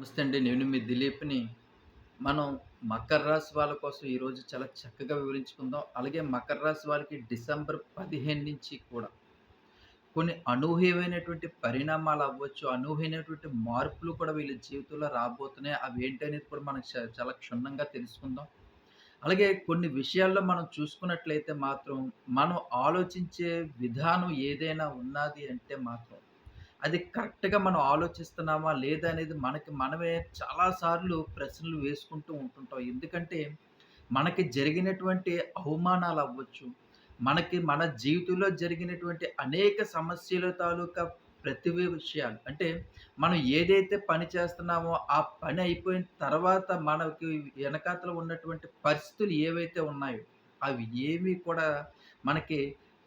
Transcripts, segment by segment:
నమస్తే అండి. నేను మీ దిలీప్‌ని. మనం మకర రాశి వాళ్ళ కోసం ఈరోజు చాలా చక్కగా వివరించుకుందాం. అలాగే మకర రాశి వాళ్ళకి డిసెంబర్ 15 నుంచి కూడా కొన్ని అనూహ్యమైనటువంటి పరిణామాలు అవ్వచ్చు, అనూహ్యమైనటువంటి మార్పులు కూడా వీళ్ళ జీవితంలో రాబోతున్నాయి. అవి ఏంటి అనేది కూడా మనం చ చాలా క్షుణ్ణంగా తెలుసుకుందాం. అలాగే కొన్ని విషయాల్లో మనం చూసుకున్నట్లయితే మాత్రం, మనం ఆలోచించే విధానం ఏదైనా ఉన్నాది అంటే మాత్రం అది కరెక్ట్‌గా మనం ఆలోచిస్తున్నామా? లేదా? అనేది మనకి మనమే చాలా సార్లు ప్రశ్నలు వేసుకుంటూ ఉంటుంటాం. ఎందుకంటే, మనకి జరిగినటువంటి అవమానాలు అవ్వచ్చు మనకి మన జీవితంలో జరిగినటువంటి అనేక సమస్యల తాలూకా ప్రతి విషయాలు అంటే, మనం ఏదైతే పని చేస్తున్నామో, ఆ పని అయిపోయిన తర్వాత మనకి వెనకాతలో ఉన్నటువంటి పరిస్థితులు ఏవైతే ఉన్నాయో, అవి ఏమీ కూడా మనకి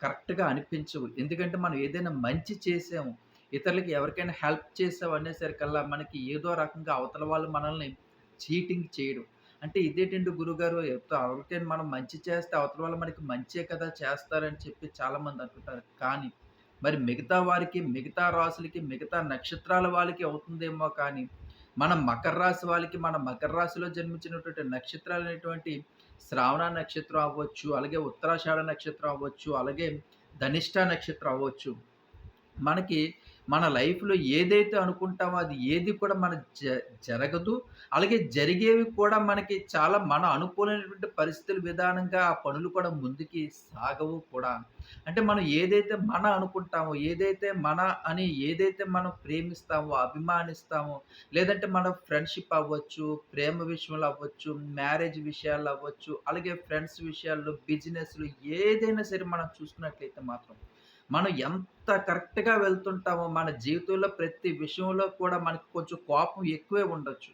కరెక్ట్‌గా అనిపించవు. ఎందుకంటే, మనం ఏదైనా మంచి చేసాము ఇతరులకి ఎవరికైనా హెల్ప్ చేసావు అనేసరికల్లా మనకి ఏదో రకంగా అవతల వాళ్ళు మనల్ని చీటింగ్ చేయడం. అంటే ఇదేంటండి గురువుగారు ఎవరికైనా మనం మంచి చేస్తే అవతల వాళ్ళు మనకి మంచే కదా చేస్తారని చెప్పి చాలామంది అంటుంటారు. కానీ మరి మిగతా వారికి, మిగతా రాసులకి, మిగతా నక్షత్రాల వాళ్ళకి అవుతుందేమో కానీ, మన మకర రాశి వాళ్ళకి, మన మకర రాశిలో జన్మించినటువంటి నక్షత్రాలైనటువంటి శ్రావణ నక్షత్రం అవ్వచ్చు, అలాగే ఉత్తరాషాఢ నక్షత్రం అవ్వచ్చు, అలాగే ధనిష్ట నక్షత్రం అవ్వచ్చు. మనకి మన లైఫ్‌లో ఏదైతే అనుకుంటామో అది ఏది కూడా మన జ జరగదు. అలాగే జరిగేవి కూడా మనకి చాలా మన అనుకూలమైనటువంటి పరిస్థితుల విధానంగా ఆ పనులు కూడా ముందుకి సాగవు కూడా. అంటే మనం ఏదైతే మన అనుకుంటామో, ఏదైతే మన అని ఏదైతే మనం ప్రేమిస్తామో, అభిమానిస్తామో, లేదంటే మన ఫ్రెండ్‌షిప్ అవ్వచ్చు, ప్రేమ విషయంలో అవ్వచ్చు, మ్యారేజ్ విషయాల్లో అవ్వచ్చు, అలాగే ఫ్రెండ్స్ విషయాల్లో, బిజినెస్‌లు ఏదైనా సరే మనం చూసుకున్నట్లయితే మాత్రం మనం ఎంత కరెక్ట్‌గా వెళ్తుంటామో, మన జీవితంలో ప్రతి విషయంలో కూడా మనకు కొంచెం కోపం ఎక్కువే ఉండొచ్చు.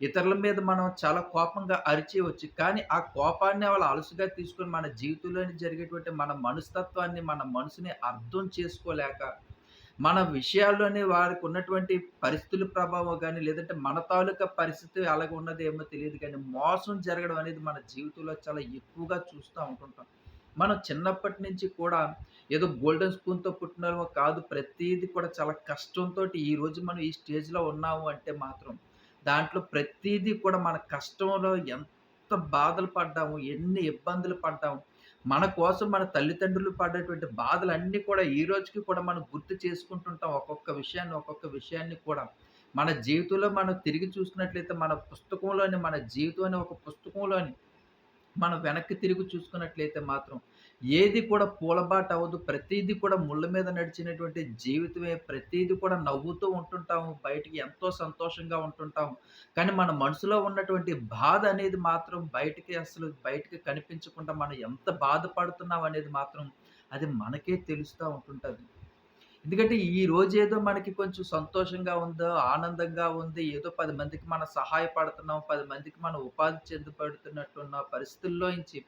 ఇతరుల మీద మనం చాలా కోపంగా అరిచేయవచ్చు. కానీ ఆ కోపాన్ని వాళ్ళు అలసుగా తీసుకొని మన జీవితంలోని జరిగేటువంటి మన మనస్తత్వాన్ని, మన మనసుని అర్థం చేసుకోలేక, మన విషయాల్లోనే వారికి ఉన్నటువంటి పరిస్థితుల ప్రభావం కానీ లేదంటే మన తాలూకా పరిస్థితి అలాగే ఉన్నదేమో తెలియదు కానీ మోసం జరగడం అనేది మన జీవితంలో చాలా ఎక్కువగా చూస్తూ ఉంటుంటాం. మనం చిన్నప్పటి నుంచి కూడా ఏదో గోల్డెన్ స్పూన్‌తో పుట్టినారో కాదు. ప్రతీది కూడా చాలా కష్టంతో ఈరోజు మనం ఈ స్టేజ్‌లో ఉన్నాము అంటే మాత్రం, దాంట్లో ప్రతిదీ కూడా మన కష్టంలో ఎంత బాధలు పడ్డాము, ఎన్ని ఇబ్బందులు పడ్డాము. మన కోసం మన తల్లిదండ్రులు పడేటువంటి బాధలన్నీ కూడా ఈ రోజుకి కూడా మనం గుర్తు చేసుకుంటుంటాం. ఒక్కొక్క విషయాన్ని, ఒక్కొక్క విషయాన్ని కూడా. మన జీవితంలో మనం తిరిగి చూసినట్లయితే మన పుస్తకంలోని మన జీవితం అనే ఒక పుస్తకంలోని మనం వెనక్కి తిరిగి చూసుకున్నట్లయితే మాత్రం ఏది కూడా పూలబాట అవ్వదు. ప్రతీది కూడా ముళ్ళ మీద నడిచినటువంటి జీవితమే. ప్రతీది కూడా నవ్వుతూ ఉంటుంటాము. బయటికి ఎంతో సంతోషంగా ఉంటుంటాము. కానీ మన మనసులో ఉన్నటువంటి బాధ అనేది మాత్రం బయటికి అసలు బయటికి కనిపించకుండా మనం ఎంత బాధపడుతున్నాం అనేది మాత్రం అది మనకే తెలుస్తూ ఉంటుంటుంది ఎందుకంటే ఈ రోజు ఏదో మనకి కొంచెం సంతోషంగా ఉందో, ఆనందంగా ఉంది. ఏదో పది మందికి మనం సహాయపడుతున్నాం. పది మందికి మనం ఉపాధి చెందబడుతున్నట్టున్న పరిస్థితుల్లోంచి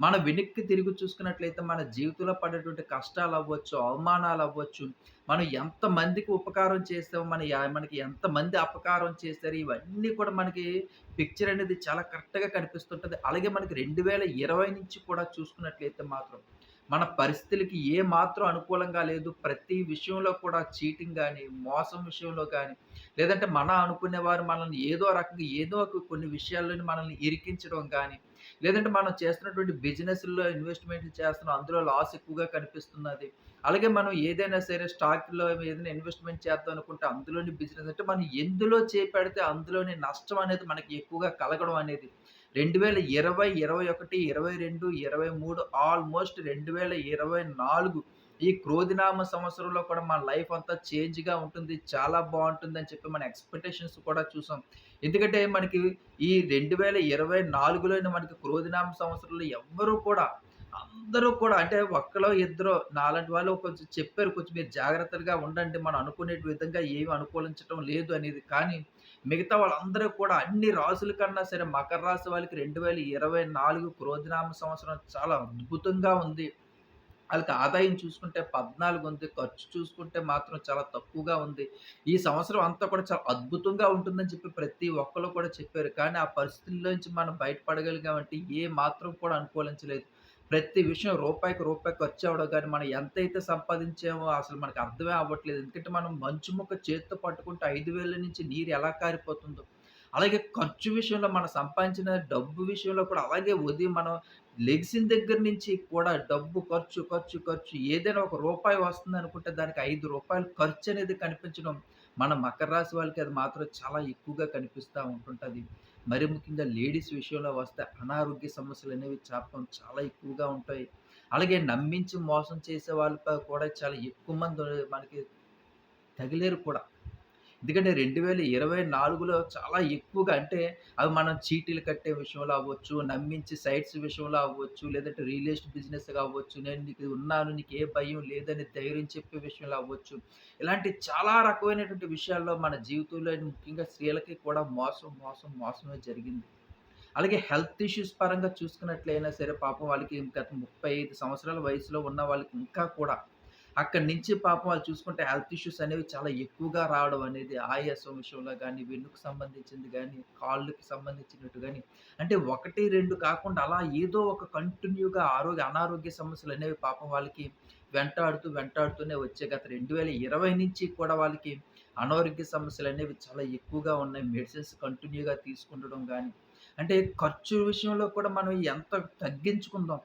మనం వెనక్కి తిరిగి చూసుకున్నట్లయితే మన జీవితంలో పడేటువంటి అవమానాలు అవ్వచ్చు మనం ఎంతమందికి ఉపకారం చేసామో, మన మనకి మనకి ఎంతమంది అపకారం చేశారు, ఇవన్నీ కూడా మనకి పిక్చర్ అనేది చాలా కరెక్ట్‌గా కనిపిస్తుంటుంది అలాగే మనకి 2020 నుంచి కూడా చూసుకున్నట్లయితే మాత్రం మన పరిస్థితులకి ఏ మాత్రం అనుకూలంగా లేదు. ప్రతి విషయంలో కూడా చీటింగ్ కానీ మోసం విషయంలో కానీ లేదంటే మన అనుకునేవారు మనల్ని ఏదో రకంగా ఏదో ఒక కొన్ని విషయాల్లోని మనల్ని ఇరికించడం కానీ లేదంటే మనం చేస్తున్నటువంటి బిజినెస్లో ఇన్వెస్ట్‌మెంట్లు చేస్తున్నాం. అందులో లాస్ ఎక్కువగా కనిపిస్తున్నది. అలాగే మనం ఏదైనా సరే స్టాక్‌లో ఏదైనా ఇన్వెస్ట్‌మెంట్ చేద్దాం అనుకుంటే అందులోని బిజినెస్ అంటే మనం ఎందులో చేపెడితే అందులోని నష్టం అనేది మనకి ఎక్కువగా కలగడం అనేది 2020, 21, 22, 23 ఆల్‌మోస్ట్ 2024 ఈ క్రోధినామ సంవత్సరంలో కూడా మన లైఫ్ అంతా చేంజ్‌గా ఉంటుంది. చాలా బావుంటుందని చెప్పి మన ఎక్స్‌పెక్టేషన్స్ కూడా చూసాం. ఎందుకంటే మనకి ఈ 2024లోనే మనకి క్రోధినామ సంవత్సరంలో ఎవ్వరూ కూడా అందరూ కూడా అంటే ఒక్కలో ఇద్దరో నాలాంటి వాళ్ళు కొంచెం చెప్పారు. కొంచెం మీరు జాగ్రత్తగా ఉండండి. మనం అనుకునే విధంగా ఏమి అనుకూలించటం లేదు అనేది. కానీ మిగతా వాళ్ళందరూ కూడా అన్ని రాసుల కన్నా సరే మకర రాశి వాళ్ళకి 2024 క్రోధినామ సంవత్సరం చాలా అద్భుతంగా ఉంది. వాళ్ళకి ఆదాయం చూసుకుంటే 14 ఉంది. ఖర్చు చూసుకుంటే మాత్రం చాలా తక్కువగా ఉంది. ఈ సంవత్సరం అంతా కూడా చాలా అద్భుతంగా ఉంటుందని చెప్పి ప్రతి ఒక్కరు కూడా చెప్పారు. కానీ ఆ పరిస్థితుల్లోంచి మనం బయటపడగలిగామంటే ఏ మాత్రం కూడా అనుకూలించలేదు. ప్రతి విషయం రూపాయికి రూపాయి వచ్చేవాడు కానీ మనం ఎంతైతే సంపాదించామో అసలు మనకు అర్థమే అవ్వట్లేదు. ఎందుకంటే మనం మంచు ముక్క చేతితో పట్టుకుంటే ఐదు వేల నుంచి నీరు ఎలా కారిపోతుందో, అలాగే ఖర్చు విషయంలో మనం సంపాదించిన డబ్బు విషయంలో కూడా అలాగే ఉదయం మనం లెగ్సిన దగ్గర నుంచి కూడా డబ్బు ఖర్చు, ఖర్చు, ఖర్చు ఏదైనా ఒక రూపాయి వస్తుందనుకుంటే దానికి ఐదు రూపాయలు ఖర్చు అనేది కనిపించడం మన మకర రాశి వాళ్ళకి అది మాత్రం చాలా ఎక్కువగా కనిపిస్తూ ఉంటుంటుంది మరి ముఖ్యంగా లేడీస్ విషయంలో వస్తే అనారోగ్య సమస్యలు అనేవి చాపం చాలా ఎక్కువగా ఉంటాయి. అలాగే నమ్మించి మోసం చేసే వాళ్ళపై కూడా చాలా ఎక్కువ మంది మనకి తగిలేరు కూడా. ఎందుకంటే 2024లో చాలా ఎక్కువగా అంటే అవి మనం చీటీలు కట్టే విషయంలో అవ్వచ్చు, నమ్మించి సైట్స్ విషయంలో అవ్వచ్చు, లేదంటే రియల్ ఎస్టేట్ బిజినెస్ అవ్వచ్చు, నేను నీకు ఉన్నాను, నీకు ఏ భయం లేదని ధైర్యం చెప్పే విషయంలో అవ్వచ్చు. ఇలాంటి చాలా రకమైనటువంటి విషయాల్లో మన జీవితంలో ముఖ్యంగా స్త్రీలకి కూడా మోసం, మోసం, మోసమే జరిగింది. అలాగే హెల్త్ ఇష్యూస్ పరంగా చూసుకున్నట్లయినా సరే పాపం వాళ్ళకి గత 35 సంవత్సరాల వయసులో ఉన్న వాళ్ళకి ఇంకా కూడా అక్కడి నుంచి పాపం వాళ్ళు చూసుకుంటే హెల్త్ ఇష్యూస్ అనేవి చాలా ఎక్కువగా రావడం అనేది ఆయాసం విషయంలో కానీ వెన్నుకు సంబంధించింది కానీ కాళ్ళకి సంబంధించినట్టు కానీ. అంటే 1, 2 కాకుండా అలా ఏదో ఒక కంటిన్యూగా ఆరోగ్య అనారోగ్య సమస్యలు అనేవి పాపం వాళ్ళకి వెంటాడుతూ, వెంటాడుతూనే వచ్చే గత 2020 నుంచి కూడా వాళ్ళకి అనారోగ్య సమస్యలు అనేవి చాలా ఎక్కువగా ఉన్నాయి. మెడిసిన్స్ కంటిన్యూగా తీసుకుంటడం కానీ. అంటే ఖర్చు విషయంలో కూడా మనం ఎంత తగ్గించుకుందాం?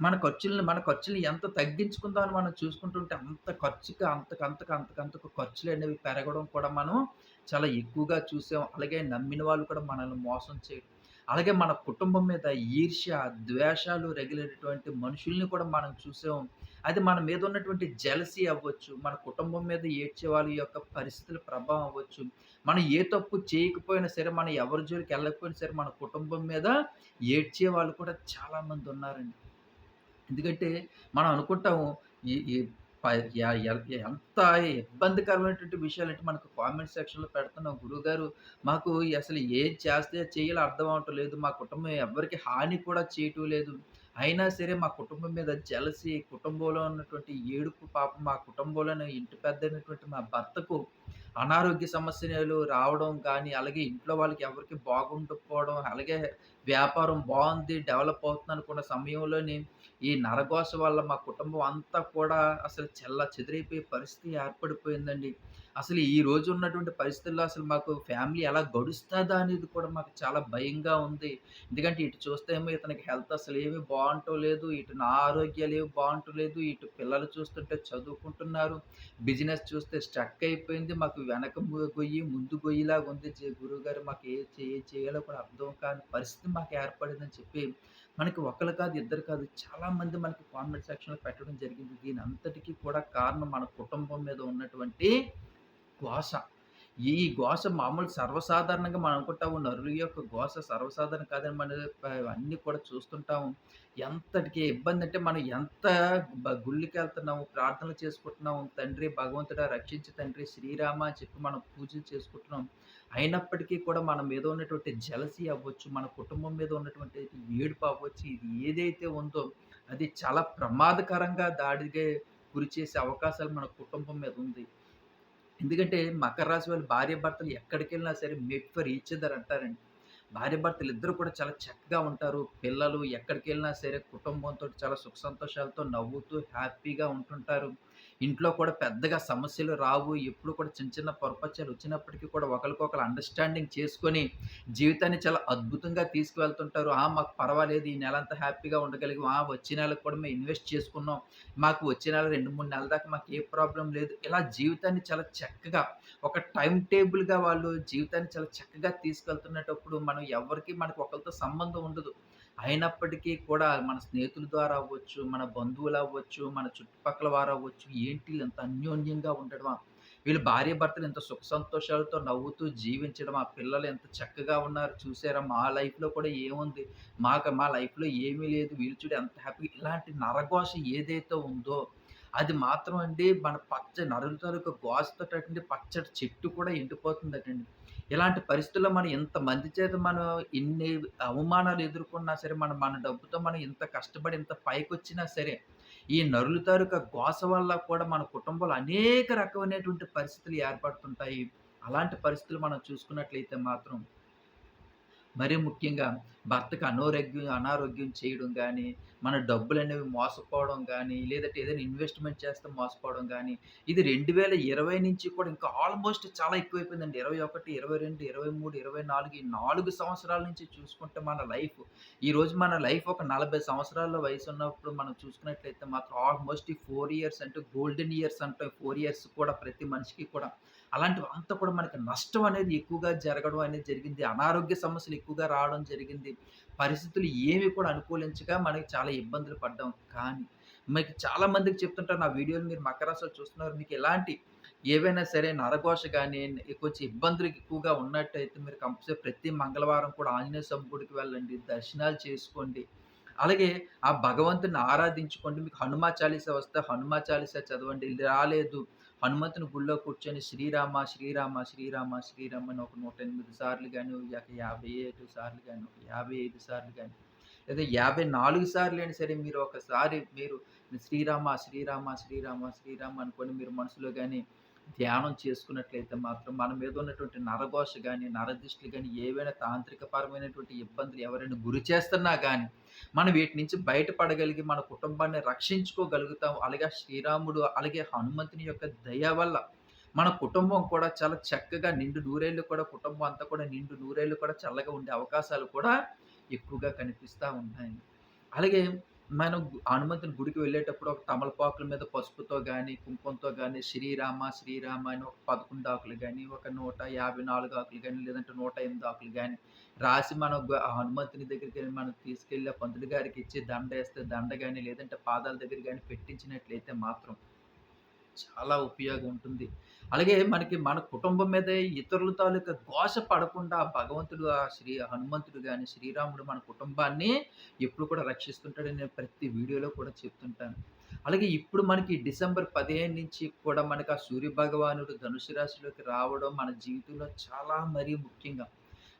మన ఖర్చులను మన ఖర్చులు ఎంత తగ్గించుకుందామని మనం చూసుకుంటుంటే అంత ఖర్చుకి అంతకంతకు అంతకంతకు ఖర్చులు అనేవి పెరగడం కూడా మనం చాలా ఎక్కువగా చూసాం. అలాగే నమ్మిన వాళ్ళు కూడా మనల్ని మోసం చేయడం. అలాగే మన కుటుంబం మీద ఈర్ష్య, ద్వేషాలు రగిలేటటువంటి మనుషుల్ని కూడా మనం చూసాం. అది మన మీద ఉన్నటువంటి జెలసీ అవ్వచ్చు, మన కుటుంబం మీద ఏడ్చే వాళ్ళ యొక్క పరిస్థితుల ప్రభావం అవ్వచ్చు. మనం ఏ తప్పు చేయకపోయినా సరే, మనం ఎవరి జోలికి వెళ్ళకపోయినా సరే, మన కుటుంబం మీద ఏడ్చే వాళ్ళు కూడా చాలామంది ఉన్నారండి. ఎందుకంటే మనం అనుకుంటాము ఈ ఈ ఎంత ఇబ్బందికరమైనటువంటి విషయాలు అంటే మనకు కామెంట్ సెక్షన్‌లో పెడుతున్నాం. గురువుగారు మాకు అసలు ఏం చేస్తే చేయాలో అర్థం అవటం లేదు. మా కుటుంబం ఎవరికి హాని కూడా చేయటం లేదు. అయినా సరే మా కుటుంబం మీద జలసి కుటుంబంలో ఉన్నటువంటి ఏడుపు పాపం మా కుటుంబంలోనే ఇంటి పెద్ద అయినటువంటి మా భర్తకు అనారోగ్య సమస్యలు రావడం కానీ, అలాగే ఇంట్లో వాళ్ళకి ఎవరికీ బాగుండకపోవడం, అలాగే వ్యాపారం బాగుంది డెవలప్ అవుతుంది అనుకున్న సమయంలోని ఈ నరగోస వల్ల మా కుటుంబం అంతా కూడా అసలు చెల్లాచెదురైపోయే పరిస్థితి ఏర్పడిపోయిందండి. అసలు ఈ రోజు ఉన్నటువంటి పరిస్థితుల్లో అసలు మాకు ఫ్యామిలీ ఎలా గడుస్తుందా అనేది కూడా మాకు చాలా భయంగా ఉంది. ఎందుకంటే ఇటు చూస్తే ఏమో ఇతనికి హెల్త్ అసలు ఏమీ లేదు. ఇటు నా ఆరోగ్యాలేమి బావుంటం లేదు. ఇటు పిల్లలు చూస్తుంటే చదువుకుంటున్నారు. బిజినెస్ చూస్తే స్ట్రక్ అయిపోయింది. మాకు వెనక గొయ్యి, ముందు గొయ్యిలాగా ఉంది. గురువు గురువుగారు మాకు ఏ ఏం చేయాలో కూడా అర్థం కాని పరిస్థితి మాకు ఏర్పడిందని చెప్పి మనకి ఒకరు కాదు, ఇద్దరు కాదు చాలామంది మనకి కామెంట్ సెక్షన్‌లో పెట్టడం జరిగింది. దీని అంతటికి కూడా కారణం మన కుటుంబం మీద ఉన్నటువంటి ఘోష. ఈ ఘోష మామూలు సర్వసాధారణంగా మనం అనుకుంటాము నరుల యొక్క ఘోష సర్వసాధారణం కాదని మన అన్నీ కూడా చూస్తుంటాము. ఎంతటికి ఇబ్బంది అంటే మనం ఎంత గుళ్ళకి వెళ్తున్నాము ప్రార్థనలు చేసుకుంటున్నాము. తండ్రి భగవంతుడా రక్షించి తండ్రి శ్రీరామ అని చెప్పి మనం పూజలు చేసుకుంటున్నాం. అయినప్పటికీ కూడా మన మీద ఉన్నటువంటి జలసీ అవ్వచ్చు, మన కుటుంబం మీద ఉన్నటువంటి ఏడుపు అవ్వచ్చు, ఇది ఏదైతే ఉందో అది చాలా ప్రమాదకరంగా దాడికి గురిచేసే అవకాశాలు మన కుటుంబం మీద ఉంది. ఎందుకంటే మకర రాశి వాళ్ళు భార్యాభర్తలు ఎక్కడికెళ్ళినా సరే మేట్ ఫర్ ఈచ్ అదర్ అంటారండి. భార్యాభర్తలు ఇద్దరు కూడా చాలా చక్కగా ఉంటారు. పిల్లలు ఎక్కడికెళ్ళినా సరే కుటుంబంతో చాలా సుఖ సంతోషాలతో నవ్వుతూ హ్యాపీగా ఉంటుంటారు. ఇంట్లో కూడా పెద్దగా సమస్యలు రావు. ఎప్పుడు కూడా చిన్న చిన్న పొరపచ్చాలు వచ్చినప్పటికీ కూడా ఒకరికొకరు అండర్‌స్టాండింగ్ చేసుకొని జీవితాన్ని చాలా అద్భుతంగా తీసుకువెళ్తుంటారు. ఆ! మాకు పర్వాలేదు ఈ నెల అంతా హ్యాపీగా ఉండగలిగాం. ఆ! వచ్చే నెలకు కూడా మేము ఇన్వెస్ట్ చేసుకున్నాం. మాకు వచ్చే నెల 2, 3 నెలల దాకా మాకు ఏ ప్రాబ్లం లేదు. ఇలా జీవితాన్ని చాలా చక్కగా ఒక టైం టేబుల్‌గా వాళ్ళు జీవితాన్ని చాలా చక్కగా తీసుకెళ్తున్నటప్పుడు మనం ఎవరికి మనకు ఒకరితో సంబంధం ఉండదు. అయినప్పటికీ కూడా మన స్నేహితుల ద్వారా అవ్వచ్చు, మన బంధువులు అవ్వచ్చు మన చుట్టుపక్కల వారు అవ్వచ్చు ఏంటి ఇంత అన్యోన్యంగా ఉండడమా? వీళ్ళు భార్యాభర్తలు ఇంత సుఖ సంతోషాలతో నవ్వుతూ జీవించడమా? పిల్లలు ఎంత చక్కగా ఉన్నారు చూసారా? మా లైఫ్‌లో కూడా ఏముంది? మాకు మా లైఫ్‌లో ఏమీ లేదు. వీళ్ళు చూడు ఎంత హ్యాపీ ఇలాంటి నరఘోష ఏదైతే ఉందో అది మాత్రం అండి మన పచ్చ నరుల తారుక గోసతో అటువంటి పచ్చటి చెట్టు కూడా ఎండిపోతుందటండి. ఇలాంటి పరిస్థితుల్లో మనం ఇంతమంది చేత మనం ఎన్ని అవమానాలు ఎదుర్కొన్నా సరే, మనం మన డబ్బుతో మనం ఇంత కష్టపడి ఇంత పైకొచ్చినా సరే, ఈ నరుల తాలూకా గోస వల్ల కూడా మన కుటుంబంలో అనేక రకమైనటువంటి పరిస్థితులు ఏర్పడుతుంటాయి. అలాంటి పరిస్థితులు మనం చూసుకున్నట్లయితే మాత్రం మరీ ముఖ్యంగా భర్తకు అనారోగ్యం అనారోగ్యం చేయడం కానీ మన డబ్బులు అనేవి మోసపోవడం కానీ లేదంటే ఏదైనా ఇన్వెస్ట్‌మెంట్ చేస్తే మోసపోవడం కానీ ఇది 2020 నుంచి కూడా ఇంకా ఆల్‌మోస్ట్ చాలా ఎక్కువైపోయిందండి. 21, 22, 23, 24 ఈ నాలుగు సంవత్సరాల నుంచి చూసుకుంటే మన లైఫ్. ఈరోజు మన లైఫ్ ఒక 40 సంవత్సరాల వయసున్నప్పుడు మనం చూసుకున్నట్లయితే మాత్రం ఆల్‌మోస్ట్ ఈ ఫోర్ ఇయర్స్ అంటే గోల్డెన్ ఇయర్స్ అంటే. ఫోర్ ఇయర్స్ కూడా ప్రతి మనిషికి కూడా. అలాంటివంతా కూడా మనకి నష్టం అనేది ఎక్కువగా జరగడం అనేది జరిగింది. అనారోగ్య సమస్యలు ఎక్కువగా రావడం జరిగింది. పరిస్థితులు ఏమి కూడా అనుకూలించగా మనకి చాలా ఇబ్బందులు పడ్డాం. కానీ మీకు చాలా మందికి చెప్తుంటారు నా వీడియోలు మీరు మకర చూస్తున్నారు. మీకు ఎలాంటి ఏవైనా సరే నరఘోష కానీ కొంచెం ఇబ్బందులు ఎక్కువగా ఉన్నట్టయితే మీరు కంపల్సరీ ప్రతి మంగళవారం కూడా ఆంజనేయ స్వామి గుడికి వెళ్ళండి. దర్శనాలు చేసుకోండి. అలాగే ఆ భగవంతుని ఆరాధించుకోండి. మీకు హనుమా చాలీస వస్తే హనుమా చాలీసా చదవండి. రాలేదు హనుమంతుని గుడిలో కూర్చొని శ్రీరామ, శ్రీరామ, శ్రీరామ, శ్రీరామ అని ఒక 108 సార్లు గాని, ఒక 57 సార్లు కానీ ఒక 55 సార్లు కానీ లేదా యాభై నాలుగు సార్లు అయినా సరే మీరు ఒకసారి మీరు శ్రీరామ, శ్రీరామ, శ్రీరామ, శ్రీరామ అనుకోని మీరు మనసులో కానీ ధ్యానం చేసుకున్నట్లయితే మాత్రం మన మీద ఉన్నటువంటి నరఘోష కానీ నరదిష్టులు కానీ ఏవైనా తాంత్రికపరమైనటువంటి ఇబ్బందులు ఎవరైనా గురి చేస్తున్నా కానీ మనం వీటి నుంచి బయటపడగలిగి మన కుటుంబాన్ని రక్షించుకోగలుగుతాం. అలాగే శ్రీరాముడు, అలాగే హనుమంతుని యొక్క దయ వల్ల మన కుటుంబం కూడా చాలా చక్కగా నిండు నూరేళ్ళు కూడా కుటుంబం అంతా కూడా నిండు నూరేళ్ళు కూడా చల్లగా ఉండే అవకాశాలు కూడా ఎక్కువగా కనిపిస్తూ ఉన్నాయి. అలాగే మనం హనుమంతుని గుడికి వెళ్ళేటప్పుడు ఒక తమలపాకుల మీద పసుపుతో కానీ కుంకుమతో కానీ శ్రీరామ, శ్రీరామ అని ఒక 11 ఆకులు కానీ ఒక 154 ఆకులు కానీ లేదంటే 108 ఆకులు కానీ రాసి మనం హనుమంతుని దగ్గరికి మనం తీసుకెళ్ళి పంతుడి గారికి ఇచ్చి దండ వేస్తే దండ కానీ లేదంటే పాదాల దగ్గర కానీ పెట్టించినట్లయితే మాత్రం చాలా ఉపయోగం ఉంటుంది. అలాగే మనకి మన కుటుంబం మీద ఇతరుల తాలూకా ఘోష పడకుండా భగవంతుడు ఆ శ్రీ హనుమంతుడు కానీ శ్రీరాముడు మన కుటుంబాన్ని ఎప్పుడు కూడా రక్షిస్తుంటాడని నేను ప్రతి వీడియోలో కూడా చెప్తుంటాను. అలాగే ఇప్పుడు మనకి డిసెంబర్ 15 నుంచి కూడా మనకి ఆ సూర్య భగవానుడు ధనుసు రాశిలోకి రావడం మన జీవితంలో చాలా మరీ ముఖ్యంగా.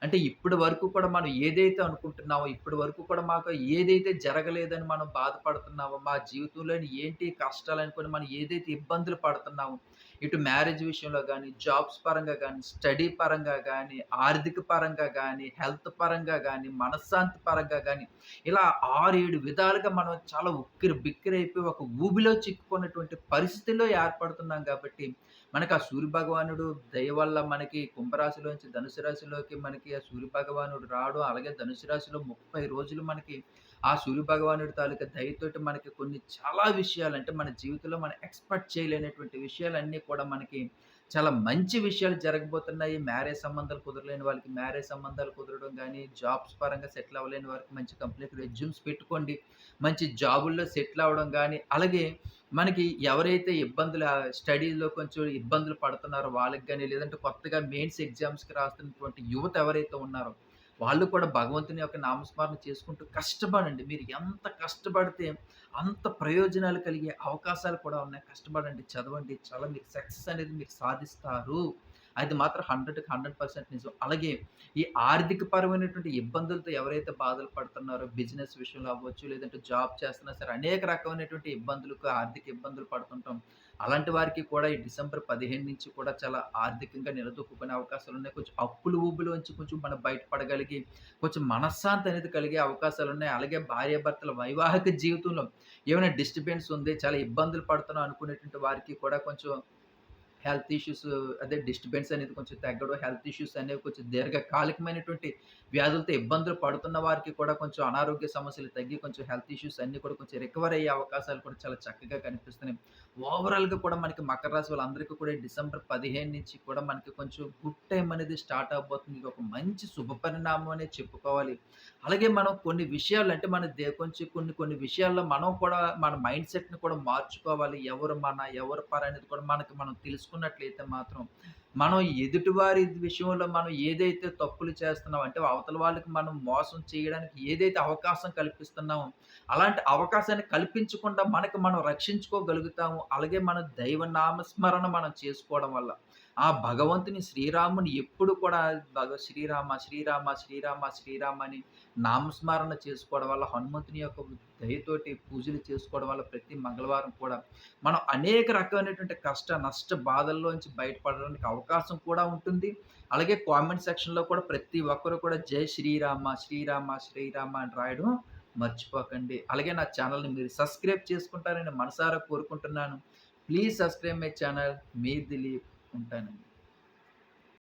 అంటే ఇప్పటి వరకు కూడా మనం ఏదైతే అనుకుంటున్నామో, ఇప్పటి వరకు కూడా మాకు ఏదైతే జరగలేదని మనం బాధపడుతున్నామో, మా జీవితంలోని ఏంటి కష్టాలనుకోని మనం ఏదైతే ఇబ్బందులు పడుతున్నామో, ఇటు మ్యారేజ్ విషయంలో కానీ జాబ్స్ పరంగా కానీ స్టడీ పరంగా కానీ ఆర్థిక పరంగా కానీ హెల్త్ పరంగా కానీ మనశ్శాంతి పరంగా కానీ ఇలా 6, 7 విధాలుగా మనం చాలా ఉక్కిరి బిక్కిరైపోయి ఒక ఊబిలో చిక్కుకున్నటువంటి పరిస్థితిలో ఏర్పడుతున్నాం కాబట్టి, మనకు ఆ సూర్య భగవానుడు దయ వల్ల మనకి కుంభరాశిలోంచి ధనుసు రాశిలోకి మనకి ఆ సూర్య భగవానుడు రావడం, అలాగే ధనుసు రాశిలో 30 రోజులు మనకి ఆ సూర్యభగవానుడి తాలూకా దయతోటి మనకి కొన్ని చాలా విషయాలు అంటే మన జీవితంలో మనం ఎక్స్‌పెక్ట్ చేయలేనటువంటి విషయాలన్నీ కూడా మనకి చాలా మంచి విషయాలు జరగబోతున్నాయి. మ్యారేజ్ సంబంధాలు కుదరలేని వాళ్ళకి మ్యారేజ్ సంబంధాలు కుదరడం కానీ జాబ్స్ పరంగా సెటిల్ అవ్వలేని వారికి మంచి కంపెనీకి రెజ్యూమ్స్ పెట్టుకోండి. మంచి జాబుల్లో సెటిల్ అవ్వడం కానీ అలాగే మనకి ఎవరైతే ఇబ్బందులు స్టడీలో కొంచెం ఇబ్బందులు పడుతున్నారో వాళ్ళకి కానీ లేదంటే కొత్తగా మెయిన్స్ ఎగ్జామ్స్‌కి రాస్తున్నటువంటి యువత ఎవరైతే ఉన్నారో, వాళ్ళు కూడా భగవంతుని యొక్క నామస్మరణ చేసుకుంటూ కష్టపడండి. మీరు ఎంత కష్టపడితే అంత ప్రయోజనాలు కలిగే అవకాశాలు కూడా ఉన్నాయి. కష్టపడండి, చదవండి. చాలా మీకు సక్సెస్ అనేది మీరు సాధిస్తారు. అది మాత్రం 100కి 100% నిజం. అలాగే ఈ ఆర్థిక పరమైనటువంటి ఇబ్బందులతో ఎవరైతే బాధలు పడుతున్నారో బిజినెస్ విషయంలో అవ్వచ్చు, లేదంటే జాబ్ చేస్తున్నా సరే అనేక రకమైనటువంటి ఇబ్బందులకు ఆర్థిక ఇబ్బందులు పడుతుంటాం. అలాంటి వారికి కూడా ఈ డిసెంబర్ 15 నుంచి కూడా చాలా ఆర్థికంగా నిలదూరుకునే అవకాశాలు ఉన్నాయి. కొంచెం అప్పులు ఊబిలోంచి కొంచెం మనం బయటపడగలిగి, కొంచెం మనశ్శాంతి అనేది కలిగే అవకాశాలు ఉన్నాయి. అలాగే భార్యాభర్తల వైవాహిక జీవితంలో ఏమైనా డిస్టర్బెన్స్ ఉంది, చాలా ఇబ్బందులు పడుతున్నాం అనుకునేటువంటి వారికి కూడా కొంచెం హెల్త్ ఇష్యూస్ అదే డిస్టర్బెన్స్ అనేది కొంచెం తగ్గడం, హెల్త్ ఇష్యూస్ అనేవి కొంచెం దీర్ఘకాలికమైనటువంటి వ్యాధులతో ఇబ్బందులు పడుతున్న వారికి కూడా కొంచెం అనారోగ్య సమస్యలు తగ్గి, కొంచెం హెల్త్ ఇష్యూస్ అన్నీ కూడా కొంచెం రికవర్ అయ్యే అవకాశాలు కూడా చాలా చక్కగా కనిపిస్తున్నాయి. ఓవరాల్‌గా కూడా మనకి మకర రాశి వాళ్ళందరికీ కూడా డిసెంబర్ 15 నుంచి కూడా మనకి కొంచెం గుడ్ టైం అనేది స్టార్ట్ అవబోతుంది ఒక మంచి శుభ పరిణామం అనే చెప్పుకోవాలి. అలాగే మనం కొన్ని విషయాలు అంటే మన దే కొంచెం కొన్ని కొన్ని విషయాల్లో మనం కూడా మన మైండ్ సెట్‌ని కూడా మార్చుకోవాలి. ఎవరు మన, ఎవరు పర అనేది కూడా మనకి మనం తెలుసుకుని చూసుకున్నట్లయితే మాత్రం, మనం ఎదుటివారి విషయంలో మనం ఏదైతే తప్పులు చేస్తున్నామో అంటే అవతల వాళ్ళకి మనం మోసం చేయడానికి ఏదైతే అవకాశం కల్పిస్తున్నామో, అలాంటి అవకాశాన్ని కల్పించకుండా మనకి మనం రక్షించుకోగలుగుతాము. అలాగే మన దైవ నామస్మరణ మనం చేసుకోవడం వల్ల, ఆ భగవంతుని శ్రీరాముని ఎప్పుడు కూడా భగ శ్రీరామ, శ్రీరామ, శ్రీరామ, శ్రీరామ అని నామస్మరణ చేసుకోవడం వల్ల హనుమంతుని యొక్క దయతోటి పూజలు చేసుకోవడం వల్ల ప్రతి మంగళవారం కూడా మనం అనేక రకమైనటువంటి కష్ట, నష్ట బాధల్లోంచి బయటపడడానికి అవకాశం కూడా ఉంటుంది. అలాగే కామెంట్ సెక్షన్‌లో కూడా ప్రతి ఒక్కరు కూడా జై శ్రీరామ, శ్రీరామ, శ్రీరామ అని రాయడం మర్చిపోకండి. అలాగే నా ఛానల్ని మీరు సబ్స్క్రైబ్ చేసుకుంటారని మనసారా కోరుకుంటున్నాను. Please subscribe my channel. మీ దిలీప్ ఉంటానండి.